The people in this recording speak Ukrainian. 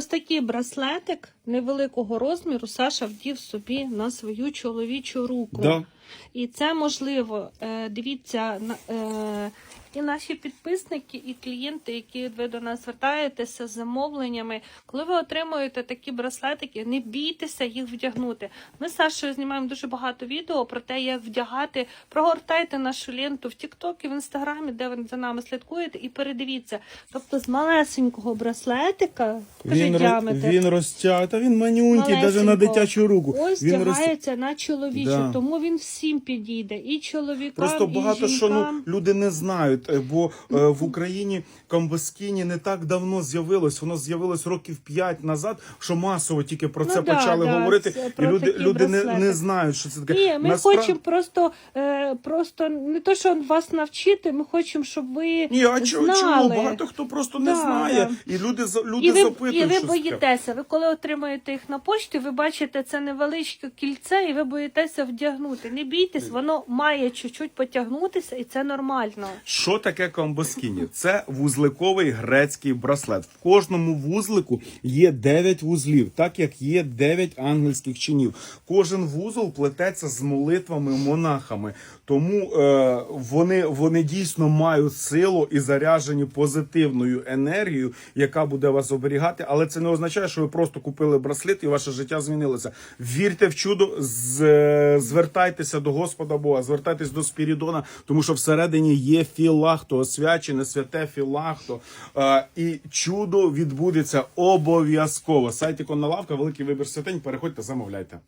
Ось такий браслетик невеликого розміру Саша вдів собі на свою чоловічу руку. Да. І це можливо. Е, Дивіться, е, і наші підписники, і клієнти, які ви до нас звертаєтеся з замовленнями, коли ви отримуєте такі браслетики, не бійтеся їх вдягнути. Ми з Сашою знімаємо дуже багато відео про те, як вдягати. Прогортайте нашу ленту в Тіктокі, в інстаграмі, де ви за нами слідкуєте, і передивіться. Тобто з малесенького браслетика, покажи Він, діаметр. він розтяг, та він манюнький, навіть на дитячу руку. Ось він роз- на чоловічу, Да. тому він всім підійде. І чоловікам, Просто і багато що ну люди не знають, е, бо е, в Україні комбоскіні не так давно з'явилось. Воно з'явилось років 5 назад, що масово тільки про Ну це да, почали да, говорити, це і про люди, такі люди не, браслети. не знають, що це таке. Ні, ми Насправ- хочемо просто, е, просто не то, що вас навчити, ми хочемо, щоб ви Ні, а чому, чому? знали. Багато хто просто не Да, знає, да. і люди за- люди І ви, запитують. і ви що це таке. боїтеся. Ви коли отримаєте їх на пошті, ви бачите це невеличке кільце, і ви боїтеся вдягнути. Не бійтесь, воно має чуть-чуть потягнутися, і це нормально. Що таке комбоскіні? Це вузликовий грецький браслет. В кожному вузлику є 9 вузлів, так як є 9 ангельських чинів. Кожен вузол плететься з молитвами монахами. Тому е, вони, вони дійсно мають силу і заряджені позитивною енергією, яка буде вас оберігати. Але це не означає, що ви просто купили браслет і ваше життя змінилося. Вірте в чудо, з, е, до Господа Бога, звертайтесь до Спірідона, тому що всередині є філахто, освячене святе філахто. І чудо відбудеться обов'язково. Сайт Іконна лавка, великий вибір святень. Переходьте, замовляйте.